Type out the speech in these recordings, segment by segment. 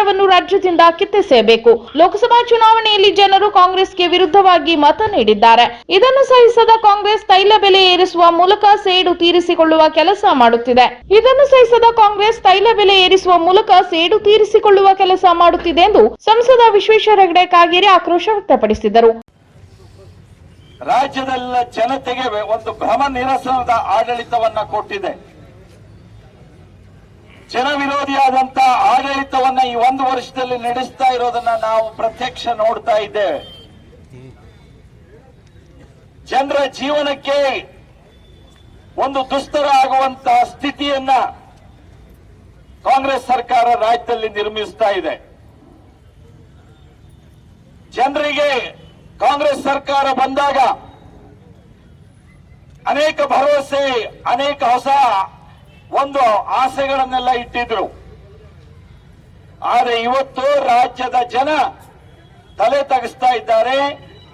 ಸರ್ಕಾರವನ್ನು ರಾಜ್ಯದಿಂದ ಕಿತ್ತೆಸೆಯಬೇಕು ಲೋಕಸಭಾ ಚುನಾವಣೆಯಲ್ಲಿ ಜನರು ಕಾಂಗ್ರೆಸ್ಗೆ ವಿರುದ್ಧವಾಗಿ ಮತ ನೀಡಿದ್ದಾರೆ. ಇದನ್ನು ಸಹಿಸದ ಕಾಂಗ್ರೆಸ್ ತೈಲ ಬೆಲೆ ಏರಿಸುವ ಮೂಲಕ ಸೇಡು ತೀರಿಸಿಕೊಳ್ಳುವ ಕೆಲಸ ಮಾಡುತ್ತಿದೆ. ಇದನ್ನು ಸಹಿಸದ ಕಾಂಗ್ರೆಸ್ ತೈಲ ಬೆಲೆ ಏರಿಸುವ ಮೂಲಕ ಸೇಡು ತೀರಿಸಿಕೊಳ್ಳುವ ಕೆಲಸ ಮಾಡುತ್ತಿದೆ ಎಂದು ಸಂಸದ ವಿಶ್ವೇಶ್ವರ ಹೆಗಡೆ ಕಾಗೇರಿ ಆಕ್ರೋಶ ವ್ಯಕ್ತಪಡಿಸಿದರು. ರಾಜ್ಯದಲ್ಲ ಜನತೆಗೆ ಒಂದು ಭ್ರಮ ನಿರಸನದ ಆಡಳಿತವನ್ನ ಕೊಟ್ಟಿದೆ. ಜನ ವಿರೋಧಿಯಾದಂತ ಆಡಳಿತವನ್ನ ಈ ಒಂದು ವರ್ಷದಲ್ಲಿ ನಡೆಸ್ತಾ ಇರೋದನ್ನ ನಾವು ಪ್ರತ್ಯಕ್ಷ ನೋಡ್ತಾ ಇದ್ದೇವೆ. ಜನರ ಜೀವನಕ್ಕೆ ಒಂದು ದುಸ್ತರ ಆಗುವಂತಹ ಸ್ಥಿತಿಯನ್ನ ಕಾಂಗ್ರೆಸ್ ಸರ್ಕಾರ ರಾಜ್ಯದಲ್ಲಿ ನಿರ್ಮಿಸ್ತಾ ಇದೆ. ಜನರಿಗೆ ಕಾಂಗ್ರೆಸ್ ಸರ್ಕಾರ ಬಂದಾಗ ಅನೇಕ ಭರವಸೆ, ಅನೇಕ ಹೊಸ ಒಂದು ಆಸೆಗಳನ್ನೆಲ್ಲ ಇಟ್ಟಿದ್ರು. ಆದರೆ ಇವತ್ತು ರಾಜ್ಯದ ಜನ ತಲೆ ತಗ್ಸ್ತಾ ಇದ್ದಾರೆ.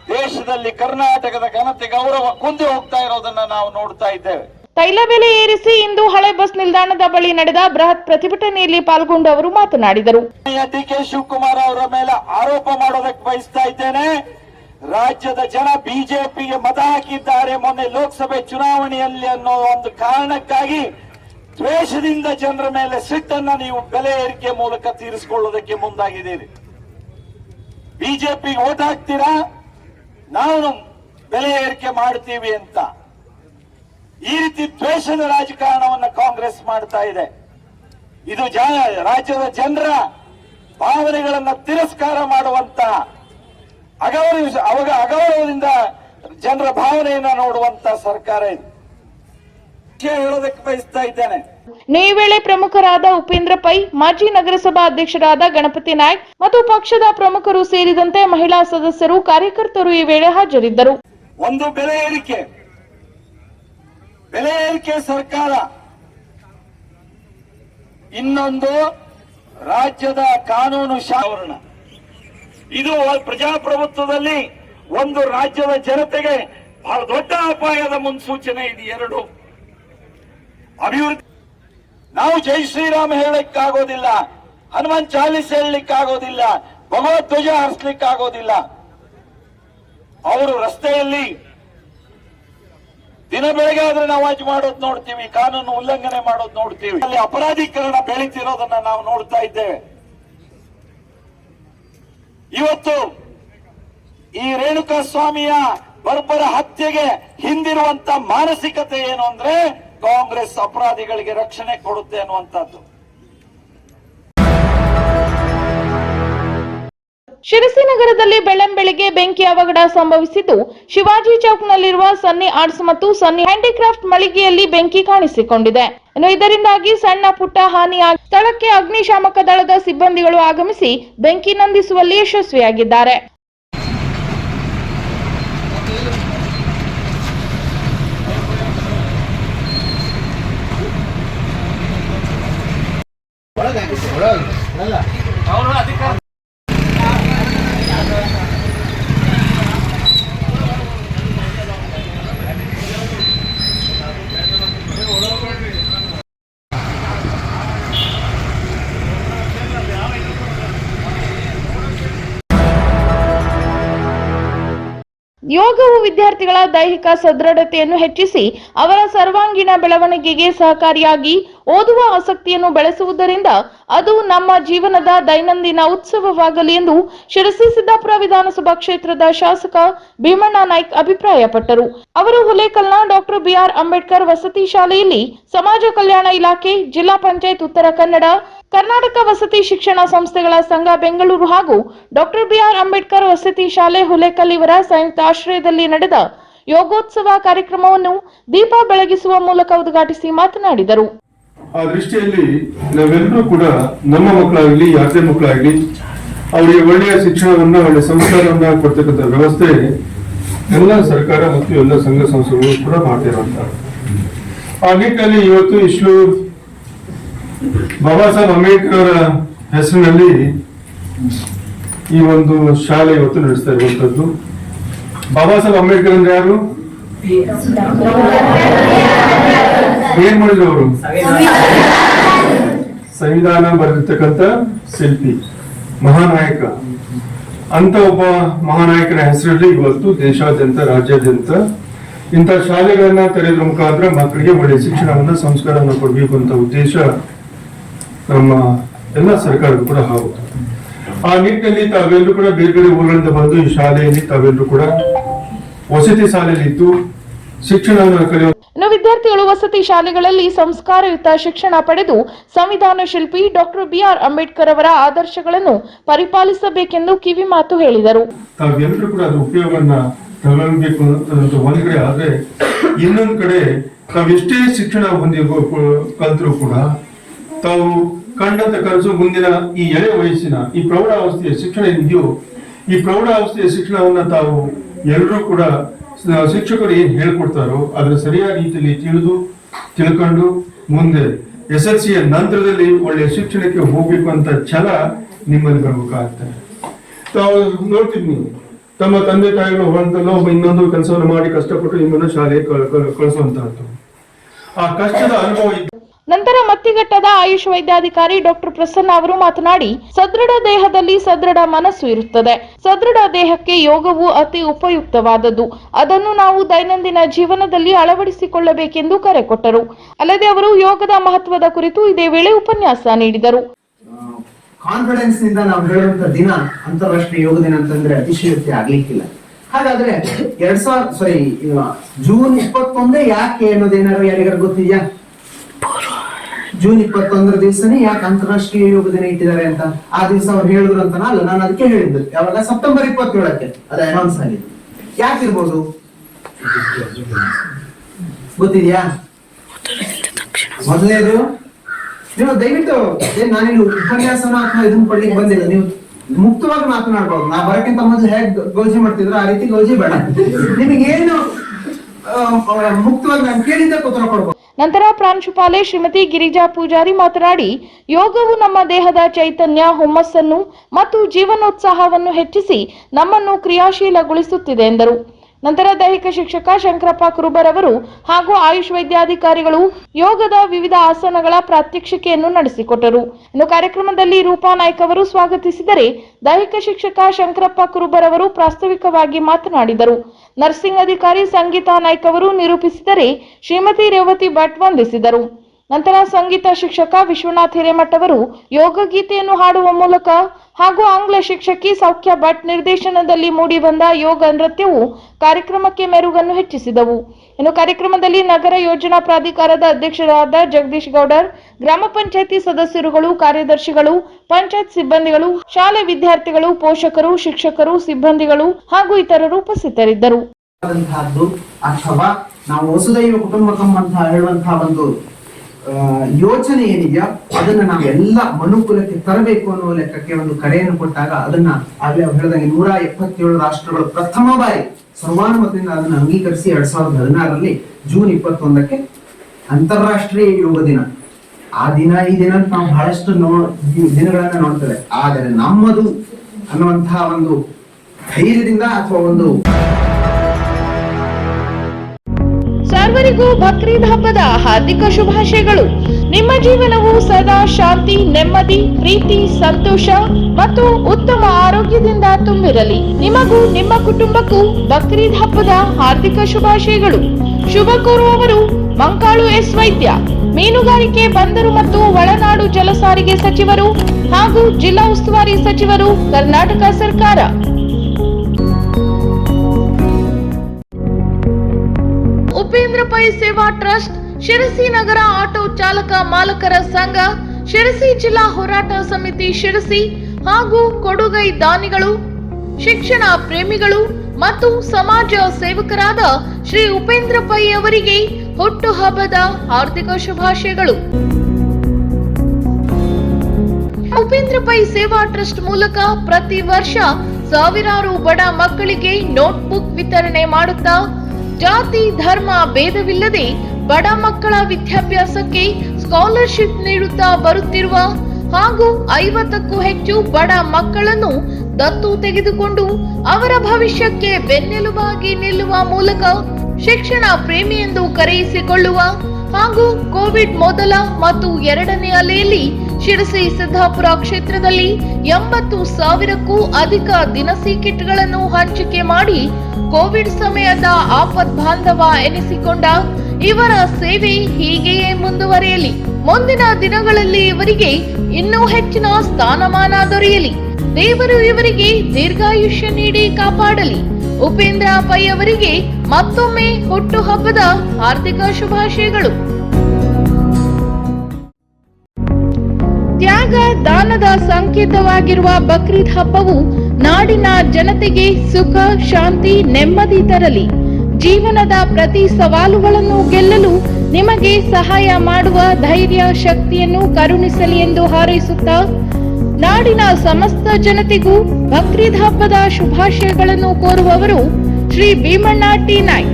ದೇಶದಲ್ಲಿ ಕರ್ನಾಟಕದ ಘನತೆ ಗೌರವ ಕುಂದಿ ಹೋಗ್ತಾ ಇರೋದನ್ನ ನಾವು ನೋಡ್ತಾ ಇದ್ದೇವೆ. ತೈಲ ಬೆಲೆ ಏರಿಸಿ ಇಂದು ಹಳೆ ಬಸ್ ನಿಲ್ದಾಣದ ಬಳಿ ನಡೆದ ಬೃಹತ್ ಪ್ರತಿಭಟನೆಯಲ್ಲಿ ಪಾಲ್ಗೊಂಡು ಅವರು ಮಾತನಾಡಿದರು. ಡಿ ಕೆ ಶಿವಕುಮಾರ್ ಅವರ ಮೇಲೆ ಆರೋಪ ಮಾಡೋದಕ್ಕೆ ಬಯಸ್ತಾ ಇದ್ದೇನೆ. ರಾಜ್ಯದ ಜನ ಬಿಜೆಪಿಗೆ ಮತ ಹಾಕಿದ್ದಾರೆ ಮೊನ್ನೆ ಲೋಕಸಭೆ ಚುನಾವಣೆಯಲ್ಲಿ ಅನ್ನೋ ಒಂದು ಕಾರಣಕ್ಕಾಗಿ ದ್ವೇಷದಿಂದ ಜನರ ಮೇಲೆ ಸಿಟ್ಟನ್ನ ನೀವು ಬೆಲೆ ಏರಿಕೆ ಮೂಲಕ ತೀರಿಸಿಕೊಳ್ಳೋದಕ್ಕೆ ಮುಂದಾಗಿದ್ದೀರಿ. ಬಿಜೆಪಿಗೆ ಓಟ್ ಹಾಕ್ತೀರಾ? ನಾವು ಬೆಲೆ ಏರಿಕೆ ಮಾಡ್ತೀವಿ ಅಂತ. ಈ ರೀತಿ ದ್ವೇಷದ ರಾಜಕಾರಣವನ್ನು ಕಾಂಗ್ರೆಸ್ ಮಾಡ್ತಾ ಇದೆ. ಇದು ರಾಜ್ಯದ ಜನರ ಭಾವನೆಗಳನ್ನ ತಿರಸ್ಕಾರ ಮಾಡುವಂತ ಅಗೌರವ ಅವಾಗ ಅಗೌರವದಿಂದ ಜನರ ಭಾವನೆಯನ್ನ ನೋಡುವಂತ ಸರ್ಕಾರ ಇದು. ಹೇಳೋದಕ್ಕೆ ಬಯಸ್ತಾ ಇದ್ದೇನೆ. ಈ ವೇಳೆ ಪ್ರಮುಖರಾದ ಉಪೇಂದ್ರ ಪೈ ಮಾಜಿ ನಗರಸಭಾ ಅಧ್ಯಕ್ಷರಾದ ಗಣಪತಿ ನಾಯ್ಕ್ ಮತ್ತು ಪಕ್ಷದ ಪ್ರಮುಖರು ಸೇರಿದಂತೆ ಮಹಿಳಾ ಸದಸ್ಯರು ಕಾರ್ಯಕರ್ತರು ಈ ವೇಳೆ ಹಾಜರಿದ್ದರು. ಒಂದು ಬೆಲೆ ಏರಿಕೆ. ಬೆಲೆ ಏರಿಕೆ ಸರ್ಕಾರ. ಇನ್ನೊಂದು ರಾಜ್ಯದ ಕಾನೂನು ಶಾವರಣ ಇದು ಪ್ರಜಾಪ್ರಭುತ್ವದಲ್ಲಿ ಒಂದು ರಾಜ್ಯದ ಜನತೆಗೆ ಬಹಳ ದೊಡ್ಡ ಅಪಾಯದ ಮುನ್ಸೂಚನೆ ಇದೆ. ಎರಡು ಅಭಿವೃದ್ಧಿ ನಾವು ಜೈ ಶ್ರೀರಾಮ್ ಹೇಳಲಿಕ್ಕಾಗೋದಿಲ್ಲ, ಹನುಮಾನ್ ಚಾಲೀಸ್ ಹೇಳಲಿಕ್ಕಾಗೋದಿಲ್ಲ, ಭಗವದ್ ಧ್ವಜ ಹರಿಸ್ಲಿಕ್ಕಾಗೋದಿಲ್ಲ. ಅವರು ರಸ್ತೆಯಲ್ಲಿ ದಿನ ಬೆಳಗ್ಗೆ ಆದ್ರೆ ನಾವು ಮಾಡೋದು ನೋಡ್ತೀವಿ, ಕಾನೂನು ಉಲ್ಲಂಘನೆ ಮಾಡೋದು ನೋಡ್ತೀವಿ. ಅಲ್ಲಿ ಅಪರಾಧೀಕರಣ ಬೆಳೀತಿರೋದನ್ನ ನಾವು ನೋಡ್ತಾ ಇದ್ದೇವೆ. ಇವತ್ತು ಈ ರೇಣುಕಾ ಸ್ವಾಮಿಯ ಬರ್ಬರ ಹತ್ಯೆಗೆ ಹಿಂದಿರುವಂತ ಮಾನಸಿಕತೆ ಏನು ಅಂದ್ರೆ ಕಾಂಗ್ರೆಸ್ ಅಪರಾಧಿಗಳಿಗೆ ರಕ್ಷಣೆ ಕೊಡುತ್ತೆ ಅನ್ನುವಂಥದ್ದು. ಶಿರಸಿ ನಗರದಲ್ಲಿ ಬೆಳ್ಳಂಬೆಳಿಗ್ಗೆ ಬೆಂಕಿ ಅವಘಡ ಸಂಭವಿಸಿದ್ದು, ಶಿವಾಜಿ ಚೌಕ್ನಲ್ಲಿರುವ ಸನ್ನಿ ಆರ್ಟ್ಸ್ ಮತ್ತು ಸನ್ನಿ ಹ್ಯಾಂಡಿಕ್ರಾಫ್ಟ್ ಮಳಿಗೆಯಲ್ಲಿ ಬೆಂಕಿ ಕಾಣಿಸಿಕೊಂಡಿದೆ. ಇದರಿಂದಾಗಿ ಸಣ್ಣ ಪುಟ್ಟ ಹಾನಿಯಾಗಿ ಸ್ಥಳಕ್ಕೆ ಅಗ್ನಿಶಾಮಕ ದಳದ ಸಿಬ್ಬಂದಿಗಳು ಆಗಮಿಸಿ ಬೆಂಕಿ ನಂದಿಸುವಲ್ಲಿ ಯಶಸ್ವಿಯಾಗಿದ್ದಾರೆ. ಯೋಗವು ವಿದ್ಯಾರ್ಥಿಗಳ ದೈಹಿಕ ಸದೃಢತೆಯನ್ನು ಹೆಚ್ಚಿಸಿ ಅವರ ಸರ್ವಾಂಗೀಣ ಬೆಳವಣಿಗೆಗೆ ಸಹಕಾರಿಯಾಗಿ ಓದುವ ಆಸಕ್ತಿಯನ್ನು ಬೆಳೆಸುವುದರಿಂದ ಅದು ನಮ್ಮ ಜೀವನದ ದೈನಂದಿನ ಉತ್ಸವವಾಗಲಿ ಎಂದು ಶಿರಸಿ ಸಿದ್ದಾಪುರ ವಿಧಾನಸಭಾ ಕ್ಷೇತ್ರದ ಶಾಸಕ ಭೀಮಣ್ಣ ನಾಯ್ಕ ಅಭಿಪ್ರಾಯಪಟ್ಟರು. ಅವರು ಹುಲೇಕಲ್ನ ಡಾಕ್ಟರ್ ಬಿಆರ್ ಅಂಬೇಡ್ಕರ್ ವಸತಿ ಶಾಲೆಯಲ್ಲಿ ಸಮಾಜ ಕಲ್ಯಾಣ ಇಲಾಖೆ, ಜಿಲ್ಲಾ ಪಂಚಾಯತ್ ಉತ್ತರ ಕನ್ನಡ, ಕರ್ನಾಟಕ ವಸತಿ ಶಿಕ್ಷಣ ಸಂಸ್ಥೆಗಳ ಸಂಘ ಬೆಂಗಳೂರು ಹಾಗೂ ಡಾಕ್ಟರ್ ಬಿಆರ್ ಅಂಬೇಡ್ಕರ್ ವಸತಿ ಶಾಲೆ ಹುಲೇಕಲ್ ಇವರ ಸಂಯುಕ್ತ ಆಶ್ರಯದಲ್ಲಿ ನಡೆದ ಯೋಗೋತ್ಸವ ಕಾರ್ಯಕ್ರಮವನ್ನು ದೀಪ ಬೆಳಗಿಸುವ ಮೂಲಕ ಉದ್ಘಾಟಿಸಿ ಮಾತನಾಡಿದರು. ಆ ದೃಷ್ಟಿಯಲ್ಲಿ ನಾವೆಲ್ಲರೂ ಕೂಡ ನಮ್ಮ ಮಕ್ಕಳಾಗ್ಲಿ, ಯಾರದೇ ಮಕ್ಕಳಾಗ್ಲಿ, ಅವರಿಗೆ ಒಳ್ಳೆಯ ಶಿಕ್ಷಣವನ್ನ, ಒಳ್ಳೆಯ ಸಂಸ್ಕಾರವನ್ನ ಕೊಡ್ತಕ್ಕಂಥ ವ್ಯವಸ್ಥೆ ಎಲ್ಲ ಸರ್ಕಾರ ಮತ್ತು ಎಲ್ಲ ಸಂಘ ಸಂಸ್ಥೆಗಳು ಕೂಡ ಮಾಡ್ತಿರುವಂತ. ಆ ನಿಟ್ಟಿನಲ್ಲಿ ಇವತ್ತು ಇಷ್ಟು ಬಾಬಾ ಸಾಹೇಬ್ ಅಂಬೇಡ್ಕರ್ ಅವರ ಹೆಸರಿನಲ್ಲಿ ಈ ಒಂದು ಶಾಲೆ ಇವತ್ತು ನಡೆಸ್ತಾ ಇರುವಂತದ್ದು. ಬಾಬಾ ಸಾಹೇಬ್ ಅಂಬೇಡ್ಕರ್ ಅಂದ್ರೆ ಯಾರು? ಏನ್ ಮಾಡಿದ್ರು ಅವರು ಸಂವಿಧಾನ ಬರೆದಿರ್ತಕ್ಕಂಥ ಶಿಲ್ಪಿ ಮಹಾನಾಯಕ. ಅಂತ ಒಬ್ಬ ಮಹಾನಾಯಕನ ಹೆಸರಲ್ಲಿ ಇವತ್ತು ದೇಶಾದ್ಯಂತ ರಾಜ್ಯಾದ್ಯಂತ ಇಂಥ ಶಾಲೆಗಳನ್ನ ತೆರೆಯೋದ್ರ ಮುಖಾಂತರ ಮಕ್ಕಳಿಗೆ ಒಳ್ಳೆ ಶಿಕ್ಷಣವನ್ನ ಸಂಸ್ಕಾರವನ್ನ ಕೊಡಬೇಕು ಅಂತ ಉದ್ದೇಶ ನಮ್ಮ ಎಲ್ಲ ಸರ್ಕಾರಕ್ಕೂ ಕೂಡ ಆಗುತ್ತೆ ಆ ನಿಟ್ಟಿನಲ್ಲಿ ತಾವೆಲ್ಲರೂ ಕೂಡ ಬೇರೆ ಬೇರೆ ಊರುಗಳಿಂದ ಬಂದು ಈ ಶಾಲೆಯಲ್ಲಿ ತಾವೆಲ್ಲರೂ ಕೂಡ ವಸತಿ ಶಾಲೆಯಲ್ಲಿ ಇದ್ದು ಶಿಕ್ಷಣವನ್ನು ಇನ್ನು ವಿದ್ಯಾರ್ಥಿಗಳು ವಸತಿ ಶಾಲೆಗಳಲ್ಲಿ ಸಂಸ್ಕಾರಯುತ ಶಿಕ್ಷಣ ಪಡೆದು ಸಂವಿಧಾನ ಶಿಲ್ಪಿ ಡಾಕ್ಟರ್ ಬಿಆರ್ ಅಂಬೇಡ್ಕರ್ ಅವರ ಆದರ್ಶಗಳನ್ನು ಪರಿಪಾಲಿಸಬೇಕೆಂದು ಕಿವಿ ಮಾತು ಹೇಳಿದರು. ತಾವೆಲ್ಲರೂ ಕೂಡ ಅದು ಉಪಯೋಗವನ್ನ ತಗೊಳ್ಬೇಕು ಅಂತ ಒಂದ್ ಕಡೆ ಆದ್ರೆ ಇನ್ನೊಂದ್ ಕಡೆ ತಾವೆಷ್ಟೇ ಶಿಕ್ಷಣ ಹೊಂದಿ ಕಲ್ತರೂ ಕೂಡ ತಾವು ಕಂಡಂತ ಕನಸು ಮುಂದಿನ ಈ ಎಳೆ ವಯಸ್ಸಿನ ಈ ಪ್ರೌಢಾವಸ್ಥೆಯ ಶಿಕ್ಷಣ ಇದೆಯೋ ಈ ಪ್ರೌಢಾವಸ್ಥೆಯ ಶಿಕ್ಷಣವನ್ನ ತಾವು ಎಲ್ಲರೂ ಕೂಡ ಶಿಕ್ಷಕರು ಏನ್ ಹೇಳ್ಕೊಡ್ತಾರೋ ಅದರ ಸರಿಯಾದ ರೀತಿಯಲ್ಲಿ ತಿಳಿದು, ತಿಳ್ಕೊಂಡು ಮುಂದೆ ಎಸ್ ಎಲ್ ಸಿಯ ನಂತರದಲ್ಲಿ ಒಳ್ಳೆಯ ಶಿಕ್ಷಣಕ್ಕೆ ಹೋಗ್ಬೇಕು ಅಂತ ಛಲ ನಿಮ್ಮಲ್ಲಿ ಬರ್ಬೇಕಾಗ್ತದೆ ತಾವು ನೋಡ್ತೀವಿ ನೀವು. ತಮ್ಮ ತಂದೆ ತಾಯಿಗಳು ಹೊರತಲ್ಲೋ ಇನ್ನೊಂದು ಕೆಲಸವನ್ನು ಮಾಡಿ ಕಷ್ಟಪಟ್ಟು ನಿಮ್ಮನ್ನು ಶಾಲೆಗೆ ಕಳ್- ಕಳ್- ಕಳಿಸುವಂತಹದ್ದು ಆ ಕಷ್ಟದ ಅನುಭವ ನಂತರ ಮತ್ತಿಘಟ್ಟದ ಆಯುಷ್ ವೈದ್ಯಾಧಿಕಾರಿ ಡಾಕ್ಟರ್ ಪ್ರಸನ್ನ ಅವರು ಮಾತನಾಡಿ, ಸದೃಢ ದೇಹದಲ್ಲಿ ಸದೃಢ ಮನಸ್ಸು ಇರುತ್ತದೆ. ಸದೃಢ ದೇಹಕ್ಕೆ ಯೋಗವು ಅತಿ ಉಪಯುಕ್ತವಾದದ್ದು. ಅದನ್ನು ನಾವು ದೈನಂದಿನ ಜೀವನದಲ್ಲಿ ಅಳವಡಿಸಿಕೊಳ್ಳಬೇಕೆಂದು ಕರೆ ಕೊಟ್ಟರು. ಅಲ್ಲದೆ ಅವರು ಯೋಗದ ಮಹತ್ವದ ಕುರಿತು ಇದೇ ವೇಳೆ ಉಪನ್ಯಾಸ ನೀಡಿದರು. ಕಾನ್ಫಿಡೆನ್ಸ್ನಿಂದ ನಾವು ಹೇಳುವಂತ ದಿನ ಅಂತಾರಾಷ್ಟ್ರೀಯ ಯೋಗ ದಿನ ಅಂತಂದ್ರೆ ಅತಿಶಯೋಕ್ತಿ ಆಗ್ಲಿಕ್ಕಿಲ್ಲ. ಹಾಗಾದ್ರೆ ಎರಡ್ ಸಾವಿರ ಸಾರಿ ಜೂನ್ ಇಪ್ಪತ್ತೊಂದೇ ಯಾಕೆ ಅನ್ನೋದೇನಾದ್ರು ಯಾರಿಗಾರು ಗೊತ್ತಿದ್ಯಾ? ಜೂನ್ ಇಪ್ಪತ್ತೊಂದರ ದಿವಸನೇ ಯಾಕೆ ಅಂತಾರಾಷ್ಟ್ರೀಯ ಯೋಗ ದಿನ ಇಟ್ಟಿದ್ದಾರೆ ಅಂತ? ಆ ದಿವಸ ಅವ್ರು ಹೇಳಿದ್ರು ಅಂತ ಅಲ್ಲ, ನಾನು ಅದಕ್ಕೆ ಹೇಳಿದ್ದು. ಯಾವಾಗ? ಸೆಪ್ಟೆಂಬರ್ ಇಪ್ಪತ್ತೇಳಕ್ಕೆ. ಅದು ಅನೌನ್ಸ್ ಆಗಿದೆ. ಯಾಕಿರ್ಬೋದು ಗೊತ್ತಿದ್ಯಾ? ಮೊದಲನೇದು, ನೀವು ದಯವಿಟ್ಟು ನಾನಿಲ್ಲಿ ಉಪನ್ಯಾಸನ ಇದನ್ನ ಪಡ್ಲಿಕ್ಕೆ ಬಂದಿಲ್ಲ. ನೀವು ಮುಕ್ತವಾಗಿ ಮಾತನಾಡ್ಬೋದು. ನಾ ಬರಕ್ಕಿಂತ ಮೊದಲು ಹೇಗ್ ಗೌಜಿ ಮಾಡ್ತಿದ್ರು, ಆ ರೀತಿ ಗೌಜಿ ಬೇಡ. ನಿಮಗೆ ಏನು ನಂತರ ಪ್ರಾಂಶುಪಾಲೆ ಶ್ರೀಮತಿ ಗಿರಿಜಾ ಪೂಜಾರಿ ಮಾತನಾಡಿ, ಯೋಗವು ನಮ್ಮ ದೇಹದ ಚೈತನ್ಯ, ಹುಮ್ಮಸ್ಸನ್ನು ಮತ್ತು ಜೀವನೋತ್ಸಾಹವನ್ನು ಹೆಚ್ಚಿಸಿ ನಮ್ಮನ್ನು ಕ್ರಿಯಾಶೀಲಗೊಳಿಸುತ್ತಿದೆ ಎಂದರು. ನಂತರ ದೈಹಿಕ ಶಿಕ್ಷಕ ಶಂಕರಪ್ಪ ಕುರುಬರ್ ಅವರು ಹಾಗೂ ಆಯುಷ್ ವೈದ್ಯಾಧಿಕಾರಿಗಳು ಯೋಗದ ವಿವಿಧ ಆಸನಗಳ ಪ್ರಾತ್ಯಕ್ಷಿಕೆಯನ್ನು ನಡೆಸಿಕೊಟ್ಟರು. ಇನ್ನು ಕಾರ್ಯಕ್ರಮದಲ್ಲಿ ರೂಪಾ ನಾಯ್ಕ ಅವರು ಸ್ವಾಗತಿಸಿದರೆ ದೈಹಿಕ ಶಿಕ್ಷಕ ಶಂಕರಪ್ಪ ಕುರುಬರ್ ಅವರು ಪ್ರಾಸ್ತಾವಿಕವಾಗಿ ಮಾತನಾಡಿದರು. ನರ್ಸಿಂಗ್ ಅಧಿಕಾರಿ ಸಂಗೀತಾ ನಾಯ್ಕ ಅವರು ನಿರೂಪಿಸಿದರೆ ಶ್ರೀಮತಿ ರೇವತಿ ಭಟ್ ವಂದಿಸಿದರು. ನಂತರ ಸಂಗೀತ ಶಿಕ್ಷಕ ವಿಶ್ವನಾಥ್ ಹಿರೇಮಠ್ ಅವರು ಯೋಗ ಗೀತೆಯನ್ನು ಹಾಡುವ ಮೂಲಕ ಹಾಗೂ ಆಂಗ್ಲ ಶಿಕ್ಷಕಿ ಸೌಖ್ಯ ಭಟ್ ನಿರ್ದೇಶನದಲ್ಲಿ ಮೂಡಿಬಂದ ಯೋಗ ನೃತ್ಯವು ಕಾರ್ಯಕ್ರಮಕ್ಕೆ ಮೆರುಗನ್ನು ಹೆಚ್ಚಿಸಿದವು. ಇನ್ನು ಕಾರ್ಯಕ್ರಮದಲ್ಲಿ ನಗರ ಯೋಜನಾ ಪ್ರಾಧಿಕಾರದ ಅಧ್ಯಕ್ಷರಾದ ಜಗದೀಶ್ ಗೌಡರ್, ಗ್ರಾಮ ಪಂಚಾಯಿತಿ ಸದಸ್ಯರುಗಳು, ಕಾರ್ಯದರ್ಶಿಗಳು, ಪಂಚಾಯತ್ ಸಿಬ್ಬಂದಿಗಳು, ಶಾಲೆ ವಿದ್ಯಾರ್ಥಿಗಳು, ಪೋಷಕರು, ಶಿಕ್ಷಕರು, ಸಿಬ್ಬಂದಿಗಳು ಹಾಗೂ ಇತರರು ಉಪಸ್ಥಿತರಿದ್ದರು. ಅಥವಾ ನಾವು ವಸುದೈವ ಕುಟುಂಬಕಂ ಅಂತ ಹೇಳುವಂತಹ ಒಂದು ಯೋಚನೆ ಏನಿದೆಯಾ ಅದನ್ನ ನಾವೆಲ್ಲ ಮನುಕುಲಕ್ಕೆ ತರಬೇಕು ಅನ್ನುವ ಲೆಕ್ಕಕ್ಕೆ ಒಂದು ಕರೆಯನ್ನು ಕೊಟ್ಟಾಗ ಅದನ್ನ ಆಗ್ಲೇ ಅವ್ರು ಹೇಳಿದಂಗೆ ನೂರ ಎಪ್ಪತ್ತೇಳು ರಾಷ್ಟ್ರಗಳು ಪ್ರಥಮ ಬಾರಿ ಸರ್ವಾನುಮತದಿಂದ ಅದನ್ನ ಅಂಗೀಕರಿಸಿ ಎರಡ್ ಸಾವಿರದ ಹದಿನಾರರಲ್ಲಿ ಜೂನ್ ಇಪ್ಪತ್ತೊಂದಕ್ಕೆ ಅಂತಾರಾಷ್ಟ್ರೀಯ ಯೋಗ ದಿನ. ಆ ದಿನ ಈ ದಿನ ನಾವು ಬಹಳಷ್ಟು ನೋ ದಿನಗಳನ್ನ ನೋಡ್ತೇವೆ. ಆದರೆ ನಮ್ಮದು ಅನ್ನುವಂತಹ ಒಂದು ಧೈರ್ಯದಿಂದ ಅಥವಾ ಒಂದು ಸರ್ವರಿಗೂ ಬಕ್ರೀದ್ ಹಬ್ಬದ ಹಾರ್ದಿಕ ಶುಭಾಶಯಗಳು. ನಿಮ್ಮ ಜೀವನವು ಸದಾ ಶಾಂತಿ, ನೆಮ್ಮದಿ, ಪ್ರೀತಿ, ಸಂತೋಷ ಮತ್ತು ಉತ್ತಮ ಆರೋಗ್ಯದಿಂದ ತುಂಬಿರಲಿ. ನಿಮಗೂ ನಿಮ್ಮ ಕುಟುಂಬಕ್ಕೂ ಬಕ್ರೀದ್ ಹಬ್ಬದ ಹಾರ್ದಿಕ ಶುಭಾಶಯಗಳು. ಶುಭ ಕೋರುವವರು ಮಂಕಾಳು ಎಸ್ ವೈದ್ಯ, ಮೀನುಗಾರಿಕೆ ಬಂದರು ಮತ್ತು ಒಳನಾಡು ಜಲಸಾರಿಗೆ ಸಚಿವರು ಹಾಗೂ ಜಿಲ್ಲಾ ಉಸ್ತುವಾರಿ ಸಚಿವರು ಕರ್ನಾಟಕ ಸರ್ಕಾರ. ಉಪೇಂದ್ರ ಪೈ ಸೇವಾ ಟ್ರಸ್ಟ್, ಶಿರಸಿ ನಗರ ಆಟೋ ಚಾಲಕ ಮಾಲಕರ ಸಂಘ, ಶಿರಸಿ ಜಿಲ್ಲಾ ಹೋರಾಟ ಸಮಿತಿ ಶಿರಸಿ ಹಾಗೂ ಕೊಡುಗೈ ದಾನಿಗಳು, ಶಿಕ್ಷಣ ಪ್ರೇಮಿಗಳು ಮತ್ತು ಸಮಾಜ ಸೇವಕರಾದ ಶ್ರೀ ಉಪೇಂದ್ರ ಪೈ ಅವರಿಗೆ ಹುಟ್ಟುಹಬ್ಬದ ಹಾರ್ದಿಕ ಶುಭಾಶಯಗಳು. ಉಪೇಂದ್ರ ಪೈ ಸೇವಾ ಟ್ರಸ್ಟ್ ಮೂಲಕ ಪ್ರತಿ ವರ್ಷ ಸಾವಿರಾರು ಬಡ ಮಕ್ಕಳಿಗೆ ನೋಟ್ಬುಕ್ ವಿತರಣೆ ಮಾಡುತ್ತಾ ಜಾತಿ, ಧರ್ಮ ಭೇದವಿಲ್ಲದೆ ಬಡ ಮಕ್ಕಳ ವಿದ್ಯಾಭ್ಯಾಸಕ್ಕೆ ಸ್ಕಾಲರ್ಶಿಪ್ ನೀಡುತ್ತಾ ಬರುತ್ತಿರುವ ಹಾಗೂ ಐವತ್ತಕ್ಕೂ ಹೆಚ್ಚು ಬಡ ಮಕ್ಕಳನ್ನು ದತ್ತು ತೆಗೆದುಕೊಂಡು ಅವರ ಭವಿಷ್ಯಕ್ಕೆ ಬೆನ್ನೆಲುಬಾಗಿ ನಿಲ್ಲುವ ಮೂಲಕ ಶಿಕ್ಷಣ ಪ್ರೇಮಿ ಎಂದು ಕರೆಯಿಸಿಕೊಳ್ಳುವ ಹಾಗೂ ಕೋವಿಡ್ ಮೊದಲ ಮತ್ತು ಎರಡನೇ ಅಲೆಯಲ್ಲಿ ಶಿರಸಿ ಸಿದ್ದಾಪುರ ಕ್ಷೇತ್ರದಲ್ಲಿ ಎಂಬತ್ತು ಸಾವಿರಕ್ಕೂ ಅಧಿಕ ದಿನಸಿ ಕಿಟ್ಗಳನ್ನು ಹಂಚಿಕೆ ಮಾಡಿ ಕೋವಿಡ್ ಸಮಯದ ಆಪತ್ ಬಾಂಧವ ಎನಿಸಿಕೊಂಡ ಇವರ ಸೇವೆ ಹೀಗೆಯೇ ಮುಂದುವರಿಯಲಿ. ಮುಂದಿನ ದಿನಗಳಲ್ಲಿ ಇವರಿಗೆ ಇನ್ನೂ ಹೆಚ್ಚಿನ ಸ್ಥಾನಮಾನ ದೊರೆಯಲಿ. ದೇವರು ಇವರಿಗೆ ದೀರ್ಘಾಯುಷ್ಯ ನೀಡಿ ಕಾಪಾಡಲಿ. ಉಪೇಂದ್ರ ಪೈ ಅವರಿಗೆ ಮತ್ತೊಮ್ಮೆ ಹುಟ್ಟುಹಬ್ಬದ ಹಾರ್ದಿಕ ಶುಭಾಶಯಗಳು. ದಾನದ ಸಂಕೇತವಾಗಿರುವ ಬಕ್ರೀದ್ ಹಬ್ಬವು ನಾಡಿನ ಜನತೆಗೆ ಸುಖ, ಶಾಂತಿ, ನೆಮ್ಮದಿ ತರಲಿ. ಜೀವನದ ಪ್ರತಿ ಸವಾಲುಗಳನ್ನು ಗೆಲ್ಲಲು ನಿಮಗೆ ಸಹಾಯ ಮಾಡುವ ಧೈರ್ಯ, ಶಕ್ತಿಯನ್ನು ಕರುಣಿಸಲಿ ಎಂದು ಹಾರೈಸುತ್ತಾ, ನಾಡಿನ ಸಮಸ್ತ ಜನತೆಗೂ ಬಕ್ರೀದ್ ಹಬ್ಬದ ಶುಭಾಶಯಗಳನ್ನು ಕೋರುವವರು ಶ್ರೀ ಭೀಮಣ್ಣ ಟಿ ನಾಯ್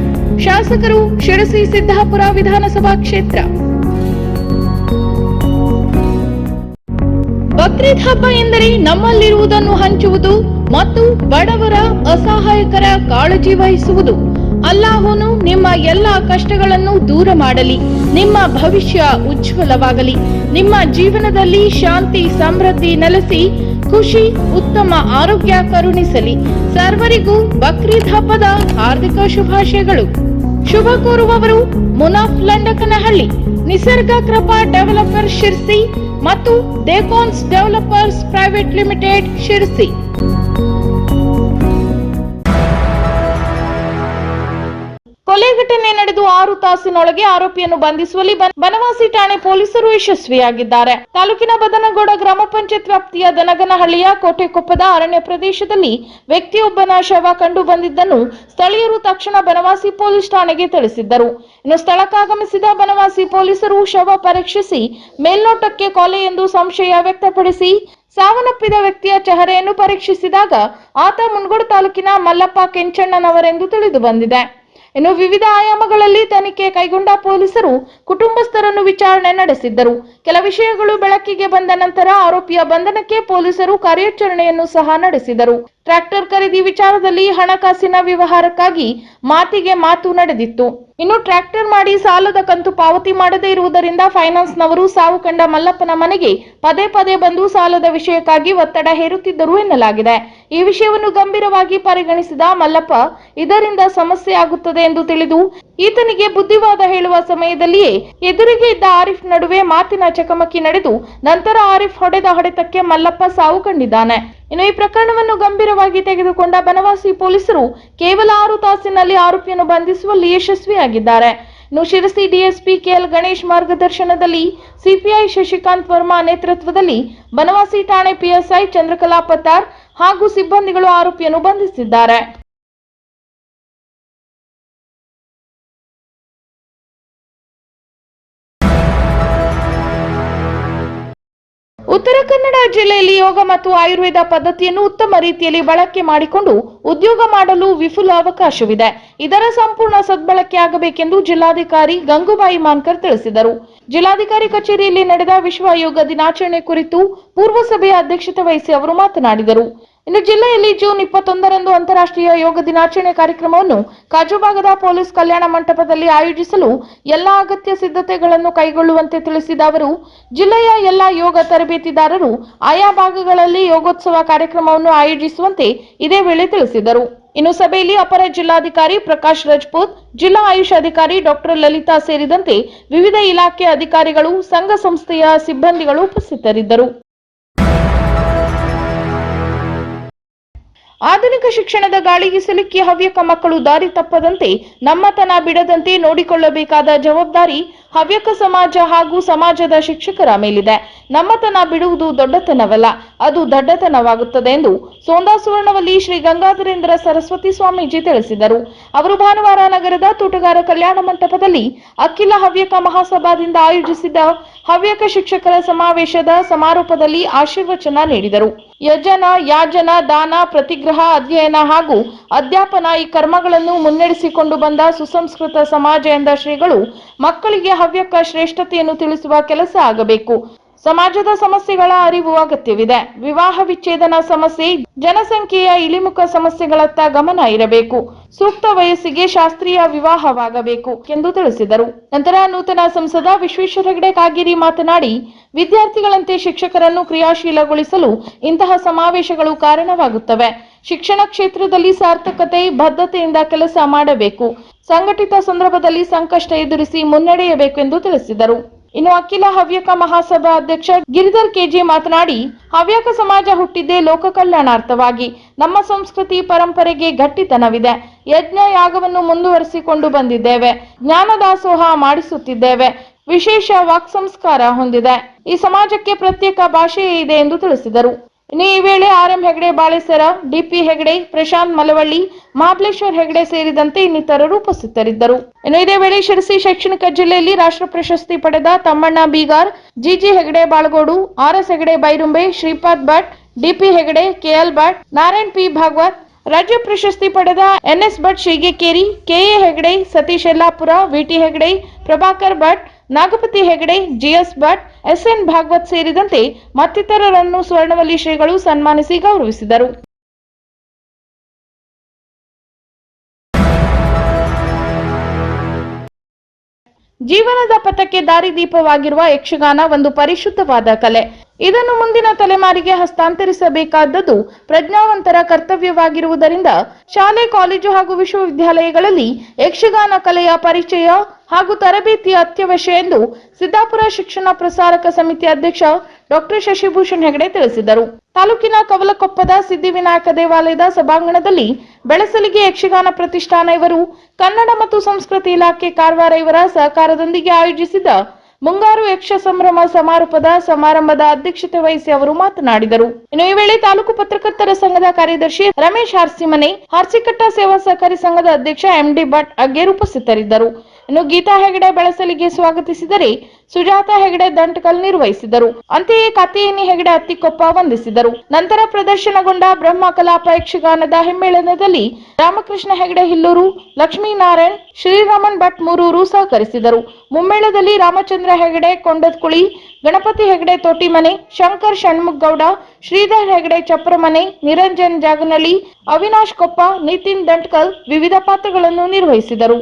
ಶಾಸಕರು ಶಿರಸಿ ಸಿದ್ದಾಪುರ ವಿಧಾನಸಭಾ ಕ್ಷೇತ್ರ. ಬಕ್ರೀದ್ ಹಬ್ಬ ಎಂದರೆ ನಮ್ಮಲ್ಲಿರುವುದನ್ನು ಹಂಚುವುದು ಮತ್ತು ಬಡವರ ಅಸಹಾಯಕರ ಕಾಳಜಿ ವಹಿಸುವುದು. ಅಲ್ಲಾಹುನು ನಿಮ್ಮ ಎಲ್ಲ ಕಷ್ಟಗಳನ್ನು ದೂರ ಮಾಡಲಿ. ನಿಮ್ಮ ಭವಿಷ್ಯ ಉಜ್ವಲವಾಗಲಿ. ನಿಮ್ಮ ಜೀವನದಲ್ಲಿ ಶಾಂತಿ, ಸಮೃದ್ಧಿ ನೆಲೆಸಿ, ಖುಷಿ, ಉತ್ತಮ ಆರೋಗ್ಯ ಕರುಣಿಸಲಿ. ಸರ್ವರಿಗೂ ಬಕ್ರೀದ್ ಹಬ್ಬದ ಹಾರ್ದಿಕ ಶುಭಾಶಯಗಳು. ಶುಭ ಕೋರುವವರು ಮುನಾಫ್ ಲಂಡಕನಹಳ್ಳಿ. ನಿಸರ್ಗ ಕೃಪಾ ಡೆವಲಪರ್ ಶಿರ್ಸಿ ಮತ್ತು ದೇಕಾನ್ಸ್ ಡೆವಲಪರ್ಸ್ ಪ್ರೈವೇಟ್ ಲಿಮಿಟೆಡ್ ಶಿರ್ಸಿ. ಕೊಲೆ ಘಟನೆ ನಡೆದು ಆರು ತಾಸಿನೊಳಗೆ ಆರೋಪಿಯನ್ನು ಬಂಧಿಸುವಲ್ಲಿ ಬನ- ಬನವಾಸಿ ಠಾಣೆ ಪೊಲೀಸರು ಯಶಸ್ವಿಯಾಗಿದ್ದಾರೆ. ತಾಲೂಕಿನ ಬದನಗೌಡ ಗ್ರಾಮ ಪಂಚಾಯತ್ ವ್ಯಾಪ್ತಿಯ ದನಗನಹಳ್ಳಿಯ ಕೋಟೆಕೊಪ್ಪದ ಅರಣ್ಯ ಪ್ರದೇಶದಲ್ಲಿ ವ್ಯಕ್ತಿಯೊಬ್ಬನ ಶವ ಕಂಡು ಬಂದಿದ್ದನ್ನು ಸ್ಥಳೀಯರು ತಕ್ಷಣ ಬನವಾಸಿ ಪೊಲೀಸ್ ಠಾಣೆಗೆ ತಿಳಿಸಿದ್ದರು. ಇನ್ನು ಸ್ಥಳಕ್ಕಾಗಮಿಸಿದ ಬನವಾಸಿ ಪೊಲೀಸರು ಶವ ಪರೀಕ್ಷಿಸಿ ಮೇಲ್ನೋಟಕ್ಕೆ ಕೊಲೆ ಎಂದು ಸಂಶಯ ವ್ಯಕ್ತಪಡಿಸಿ ಸಾವನ್ನಪ್ಪಿದ ವ್ಯಕ್ತಿಯ ಚಹರೆಯನ್ನು ಪರೀಕ್ಷಿಸಿದಾಗ ಆತ ಮುನ್ಗೋಡು ತಾಲೂಕಿನ ಮಲ್ಲಪ್ಪ ಕೆಂಚಣ್ಣನವರೆಂದು ತಿಳಿದು ಬಂದಿದೆ. ಇನ್ನು ವಿವಿಧ ಆಯಾಮಗಳಲ್ಲಿ ತನಿಖೆ ಕೈಗೊಂಡ ಪೊಲೀಸರು ಕುಟುಂಬಸ್ಥರನ್ನು ವಿಚಾರಣೆ ನಡೆಸಿದ್ದರು. ಕೆಲ ವಿಷಯಗಳು ಬೆಳಕಿಗೆ ಬಂದ ನಂತರ ಆರೋಪಿಯ ಬಂಧನಕ್ಕೆ ಪೊಲೀಸರು ಕಾರ್ಯಾಚರಣೆಯನ್ನು ಸಹ ನಡೆಸಿದರು. ಟ್ರ್ಯಾಕ್ಟರ್ ಖರೀದಿ ವಿಚಾರದಲ್ಲಿ ಹಣಕಾಸಿನ ವ್ಯವಹಾರಕ್ಕಾಗಿ ಮಾತಿಗೆ ಮಾತು ನಡೆದಿತ್ತು. ಇನ್ನು ಟ್ರ್ಯಾಕ್ಟರ್ ಮಾಡಿ ಸಾಲದ ಕಂತು ಪಾವತಿ ಮಾಡದೇ ಇರುವುದರಿಂದ ಫೈನಾನ್ಸ್ನವರು ಸಾವು ಕಂಡ ಮಲ್ಲಪ್ಪನ ಮನೆಗೆ ಪದೇ ಪದೇ ಬಂದು ಸಾಲದ ವಿಷಯಕ್ಕಾಗಿ ಒತ್ತಡ ಹೇರುತ್ತಿದ್ದರು ಎನ್ನಲಾಗಿದೆ. ಈ ವಿಷಯವನ್ನು ಗಂಭೀರವಾಗಿ ಪರಿಗಣಿಸಿದ ಮಲ್ಲಪ್ಪ, ಇದರಿಂದ ಸಮಸ್ಯೆ ಆಗುತ್ತದೆ ಎಂದು ತಿಳಿದು ಈತನಿಗೆ ಬುದ್ಧಿವಾದ ಹೇಳುವ ಸಮಯದಲ್ಲಿಯೇ ಎದುರಿಗೆ ಇದ್ದ ಆರಿಫ್ ನಡುವೆ ಮಾತಿನ ಚಕಮಕಿ ನಡೆದು ನಂತರ ಆರಿಫ್ ಹೊಡೆದ ಹೊಡೆತಕ್ಕೆ ಮಲ್ಲಪ್ಪ ಸಾವು ಕಂಡಿದ್ದಾನೆ. ಇನ್ನು ಈ ಪ್ರಕರಣವನ್ನು ಗಂಭೀರವಾಗಿ ತೆಗೆದುಕೊಂಡ ಬನವಾಸಿ ಪೊಲೀಸರು ಕೇವಲ ಆರು ತಾಸಿನಲ್ಲಿ ಆರೋಪಿಯನ್ನು ಬಂಧಿಸುವಲ್ಲಿ ಯಶಸ್ವಿಯಾಗಿದ್ದಾರೆ. ಇನ್ನು ಶಿರಸಿ ಡಿಎಸ್ಪಿ ಕೆಎಲ್ ಗಣೇಶ್ ಮಾರ್ಗದರ್ಶನದಲ್ಲಿ ಸಿಪಿಐ ಶಶಿಕಾಂತ್ ವರ್ಮಾ ನೇತೃತ್ವದಲ್ಲಿ ಬನವಾಸಿ ಠಾಣೆ ಪಿಎಸ್ಐ ಚಂದ್ರಕಲಾ ಪತ್ತಾರ್ ಹಾಗೂ ಸಿಬ್ಬಂದಿಗಳು ಆರೋಪಿಯನ್ನು ಬಂಧಿಸಿದ್ದಾರೆ. ಉತ್ತರ ಕನ್ನಡ ಜಿಲ್ಲೆಯಲ್ಲಿ ಯೋಗ ಮತ್ತು ಆಯುರ್ವೇದ ಪದ್ಧತಿಯನ್ನು ಉತ್ತಮ ರೀತಿಯಲ್ಲಿ ಬಳಕೆ ಮಾಡಿಕೊಂಡು ಉದ್ಯೋಗ ಮಾಡಲು ವಿಪುಲ ಅವಕಾಶವಿದೆ. ಇದರ ಸಂಪೂರ್ಣ ಸದ್ಬಳಕೆ ಆಗಬೇಕೆಂದು ಜಿಲ್ಲಾಧಿಕಾರಿ ಗಂಗೂಬಾಯಿ ಮಾನ್ಕರ್ ತಿಳಿಸಿದರು. ಜಿಲ್ಲಾಧಿಕಾರಿ ಕಚೇರಿಯಲ್ಲಿ ನಡೆದ ವಿಶ್ವ ಯೋಗ ದಿನಾಚರಣೆ ಕುರಿತು ಪೂರ್ವ ಸಭೆಯ ಅಧ್ಯಕ್ಷತೆ ವಹಿಸಿ ಅವರು ಮಾತನಾಡಿದರು. ಇನ್ನು ಜಿಲ್ಲೆಯಲ್ಲಿ ಜೂನ್ ಇಪ್ಪತ್ತೊಂದರಂದು ಅಂತಾರಾಷ್ಟ್ರೀಯ ಯೋಗ ದಿನಾಚರಣೆ ಕಾರ್ಯಕ್ರಮವನ್ನು ಕಾಜುಭಾಗದ ಪೊಲೀಸ್ ಕಲ್ಯಾಣ ಮಂಟಪದಲ್ಲಿ ಆಯೋಜಿಸಲು ಎಲ್ಲಾ ಅಗತ್ಯ ಸಿದ್ಧತೆಗಳನ್ನು ಕೈಗೊಳ್ಳುವಂತೆ ತಿಳಿಸಿದ ಅವರು, ಜಿಲ್ಲೆಯ ಎಲ್ಲಾ ಯೋಗ ತರಬೇತಿದಾರರು ಆಯಾ ಭಾಗಗಳಲ್ಲಿ ಯೋಗೋತ್ಸವ ಕಾರ್ಯಕ್ರಮವನ್ನು ಆಯೋಜಿಸುವಂತೆ ಇದೇ ವೇಳೆ ತಿಳಿಸಿದರು. ಇನ್ನು ಸಭೆಯಲ್ಲಿ ಅಪರ ಜಿಲ್ಲಾಧಿಕಾರಿ ಪ್ರಕಾಶ್ ರಜಪೂತ್, ಜಿಲ್ಲಾ ಆಯುಷ್ ಅಧಿಕಾರಿ ಡಾಕ್ಟರ್ ಲಲಿತಾ ಸೇರಿದಂತೆ ವಿವಿಧ ಇಲಾಖೆ ಅಧಿಕಾರಿಗಳು, ಸಂಘ ಸಂಸ್ಥೆಯ ಸಿಬ್ಬಂದಿಗಳು ಉಪಸ್ಥಿತರಿದ್ದರು. ಆಧುನಿಕ ಶಿಕ್ಷಣದ ಗಾಳಿಗೆ ಸಿಲುಕಿ ಹವ್ಯಕ ಮಕ್ಕಳು ದಾರಿ ತಪ್ಪದಂತೆ ನಮ್ಮತನ ಬಿಡದಂತೆ ನೋಡಿಕೊಳ್ಳಬೇಕಾದ ಜವಾಬ್ದಾರಿ ಹವ್ಯಕ ಸಮಾಜ ಹಾಗೂ ಸಮಾಜದ ಶಿಕ್ಷಕರ ಮೇಲಿದೆ. ನಮ್ಮತನ ಬಿಡುವುದು ದೊಡ್ಡತನವಲ್ಲ, ಅದು ದಡ್ಡತನವಾಗುತ್ತದೆ ಎಂದು ಸೋಂದಾ ಸುವರ್ಣವಲ್ಲಿ ಶ್ರೀ ಗಂಗಾಧರೇಂದ್ರ ಸರಸ್ವತಿ ಸ್ವಾಮೀಜಿ ತಿಳಿಸಿದರು. ಅವರು ಭಾನುವಾರ ನಗರದ ತೋಟಗಾರ ಕಲ್ಯಾಣ ಮಂಟಪದಲ್ಲಿ ಅಖಿಲ ಹವ್ಯಕ ಮಹಾಸಭಾದಿಂದ ಆಯೋಜಿಸಿದ್ದ ಹವ್ಯಕ ಶಿಕ್ಷಕರ ಸಮಾವೇಶದ ಸಮಾರೋಪದಲ್ಲಿ ಆಶೀರ್ವಚನ ನೀಡಿದರು. ಯಜನ, ಯಾಜನ, ದಾನ, ಪ್ರತಿಗ್ರಹ, ಅಧ್ಯಯನ ಹಾಗೂ ಅಧ್ಯಾಪನ ಈ ಕರ್ಮಗಳನ್ನು ಮುನ್ನಡೆಸಿಕೊಂಡು ಬಂದ ಸುಸಂಸ್ಕೃತ ಸಮಾಜ ಎಂದ ಶ್ರೀಗಳು ಮಕ್ಕಳಿಗೆ ಹವ್ಯಕ ಶ್ರೇಷ್ಠತೆಯನ್ನು ತಿಳಿಸುವ ಕೆಲಸ ಆಗಬೇಕು. ಸಮಾಜದ ಸಮಸ್ಯೆಗಳ ಅರಿವು ಅಗತ್ಯವಿದೆ. ವಿವಾಹ ವಿಚ್ಛೇದನ ಸಮಸ್ಯೆ, ಜನಸಂಖ್ಯೆಯ ಇಳಿಮುಖ ಸಮಸ್ಯೆಗಳತ್ತ ಗಮನ ಇರಬೇಕು. ಸೂಕ್ತ ವಯಸ್ಸಿಗೆ ಶಾಸ್ತ್ರೀಯ ವಿವಾಹವಾಗಬೇಕು ಎಂದು ತಿಳಿಸಿದರು. ನಂತರ ನೂತನ ಸಂಸದ ವಿಶ್ವೇಶ್ವರ ಹೆಗಡೆ ಕಾಗೇರಿ ಮಾತನಾಡಿ, ವಿದ್ಯಾರ್ಥಿಗಳಂತೆ ಶಿಕ್ಷಕರನ್ನು ಕ್ರಿಯಾಶೀಲಗೊಳಿಸಲು ಇಂತಹ ಸಮಾವೇಶಗಳು ಕಾರಣವಾಗುತ್ತವೆ. ಶಿಕ್ಷಣ ಕ್ಷೇತ್ರದಲ್ಲಿ ಸಾರ್ಥಕತೆ, ಬದ್ಧತೆಯಿಂದ ಕೆಲಸ ಮಾಡಬೇಕು. ಸಂಘಟಿತ ಸಂದರ್ಭದಲ್ಲಿ ಸಂಕಷ್ಟ ಎದುರಿಸಿ ಮುನ್ನಡೆಯಬೇಕು ಎಂದು ತಿಳಿಸಿದರು. ಇನ್ನು ಅಖಿಲ ಹವ್ಯಕ ಮಹಾಸಭಾ ಅಧ್ಯಕ್ಷ ಗಿರಿಧರ್ ಕೆಜಿ ಮಾತನಾಡಿ, ಹವ್ಯಕ ಸಮಾಜ ಹುಟ್ಟಿದ್ದೇ ಲೋಕ ಕಲ್ಯಾಣಾರ್ಥವಾಗಿ ನಮ್ಮ ಸಂಸ್ಕೃತಿ ಪರಂಪರೆಗೆ ಗಟ್ಟಿತನವಿದೆ. ಯಜ್ಞ ಯಾಗವನ್ನು ಮುಂದುವರಿಸಿಕೊಂಡು ಬಂದಿದ್ದೇವೆ. ಜ್ಞಾನದಾಸೋಹ ಮಾಡಿಸುತ್ತಿದ್ದೇವೆ. ವಿಶೇಷ ವಾಕ್ ಸಂಸ್ಕಾರ ಹೊಂದಿದೆ. ಈ ಸಮಾಜಕ್ಕೆ ಪ್ರತ್ಯೇಕ ಭಾಷೆಯೇ ಇದೆ ಎಂದು ತಿಳಿಸಿದರು. ಇನ್ನು ಈ ವೇಳೆ R M Hegde, Balesara DP Hegde, Prashant Malavalli Mahabaleshwar Hegde ಸೇರಿದಂತೆ ಇನ್ನಿತರರು ಉಪಸ್ಥಿತರಿದ್ದರು. ಇನ್ನು ಇದೇ ವೇಳೆ ಶಿರಸಿ ಶೈಕ್ಷಣಿಕ ಜಿಲ್ಲೆಯಲ್ಲಿ ರಾಷ್ಟ್ರ ಪ್ರಶಸ್ತಿ ಪಡೆದ Tammanna Beegar GG Hegde Balagodu, R S Hegde Bairumbe, Shripad Bhat DP Hegde KL Bhat, Narayan P Bhagwat, ರಾಜ್ಯ ಪ್ರಶಸ್ತಿ ಪಡೆದ NS Bhat Shigekeri KA Hegde, Satish Yellapur VT Hegde, Prabhakar Bhat Nagapati Hegde, GS Bhat, SN Bhagwat ಸೇರಿದಂತೆ ಮತ್ತಿತರರನ್ನು ಸ್ವರ್ಣವಲ್ಲಿ ಶ್ರೀಗಳು ಸನ್ಮಾನಿಸಿ ಗೌರವಿಸಿದರು. ಜೀವನದ ಪಥಕ್ಕೆ ದಾರಿದೀಪವಾಗಿರುವ ಯಕ್ಷಗಾನ ಒಂದು ಪರಿಶುದ್ಧವಾದ ಕಲೆ. ಇದನ್ನು ಮುಂದಿನ ತಲೆಮಾರಿಗೆ ಹಸ್ತಾಂತರಿಸಬೇಕಾದದ್ದು ಪ್ರಜ್ಞಾವಂತರ ಕರ್ತವ್ಯವಾಗಿರುವುದರಿಂದ ಶಾಲೆ, ಕಾಲೇಜು ಹಾಗೂ ವಿಶ್ವವಿದ್ಯಾಲಯಗಳಲ್ಲಿ ಯಕ್ಷಗಾನ ಕಲೆಯ ಪರಿಚಯ ಹಾಗೂ ತರಬೇತಿ ಅತ್ಯವಶ್ಯ ಎಂದು ಸಿದ್ದಾಪುರ ಶಿಕ್ಷಣ ಪ್ರಸಾರಕ ಸಮಿತಿ ಅಧ್ಯಕ್ಷ ಡಾಕ್ಟರ್ ಶಶಿಭೂಷಣ್ ಹೆಗಡೆ ತಿಳಿಸಿದರು. ತಾಲೂಕಿನ ಕವಲಕೊಪ್ಪದ ಸಿದ್ಧಿವಿನಾಯಕ ದೇವಾಲಯದ ಸಭಾಂಗಣದಲ್ಲಿ ಬೆಳಸಲಿಗೆ ಯಕ್ಷಗಾನ ಪ್ರತಿಷ್ಠಾನ ಇವರು ಕನ್ನಡ ಮತ್ತು ಸಂಸ್ಕೃತಿ ಇಲಾಖೆ ಕಾರವಾರ ಇವರ ಸಹಕಾರದೊಂದಿಗೆ ಆಯೋಜಿಸಿದ್ದ ಮುಂಗಾರು ಯಕ್ಷ ಸಂಭ್ರಮ ಸಮಾರೋಪದ ಸಮಾರಂಭದ ಅಧ್ಯಕ್ಷತೆ ವಹಿಸಿ ಅವರು ಮಾತನಾಡಿದರು. ಇನ್ನು ಈ ವೇಳೆ ತಾಲೂಕು ಪತ್ರಕರ್ತರ ಸಂಘದ ಕಾರ್ಯದರ್ಶಿ ರಮೇಶ್ ಹಾರ್ಸಿಮನೆ ಹಾರ್ಸಿಕಟ್ಟ ಸೇವಾ ಸಹಕಾರಿ ಸಂಘದ ಅಧ್ಯಕ್ಷ ಎಂಡಿ ಭಟ್ ಅಗ್ಗೇರ್ ಉಪಸ್ಥಿತರಿದ್ದರು. ಇನ್ನು ಗೀತಾ ಹೆಗಡೆ ಬೆಳಸಲಿಗೆ ಸ್ವಾಗತಿಸಿದರೆ ಸುಜಾತ ಹೆಗಡೆ ದಂಟಕಲ್ ನಿರ್ವಹಿಸಿದರು. ಅಂತೆಯೇ ಕತೆಯನ್ನಿ ಹೆಗಡೆ ಅತ್ತಿಕೊಪ್ಪ ವಂದಿಸಿದರು. ನಂತರ ಪ್ರದರ್ಶನಗೊಂಡ ಬ್ರಹ್ಮ ಕಲಾಪ ಯಕ್ಷಗಾನದ ಹಿಮ್ಮೇಳನದಲ್ಲಿ ರಾಮಕೃಷ್ಣ ಹೆಗಡೆ ಹಿಲ್ಲೂರು, ಲಕ್ಷ್ಮೀನಾರಾಯಣ್, ಶ್ರೀರಾಮನ್ ಭಟ್ ಮೂರೂರು ಸಹಕರಿಸಿದರು. ಮುಮ್ಮೇಳದಲ್ಲಿ ರಾಮಚಂದ್ರ ಹೆಗಡೆ ಕೊಂಡದ್ಕುಳಿ, ಗಣಪತಿ ಹೆಗಡೆ ತೋಟಿಮನೆ ಶಂಕರ್ ಷಣ್ಮುಗೌಡ ಶ್ರೀಧರ್ ಹೆಗಡೆ ಚಪ್ರಮನೆ, ನಿರಂಜನ್ ಜಾಗನಳ್ಳಿ, ಅವಿನಾಶ್ ಕೊಪ್ಪ, ನಿತಿನ್ ದಂಟ್ಕಲ್ ವಿವಿಧ ಪಾತ್ರಗಳನ್ನು ನಿರ್ವಹಿಸಿದರು.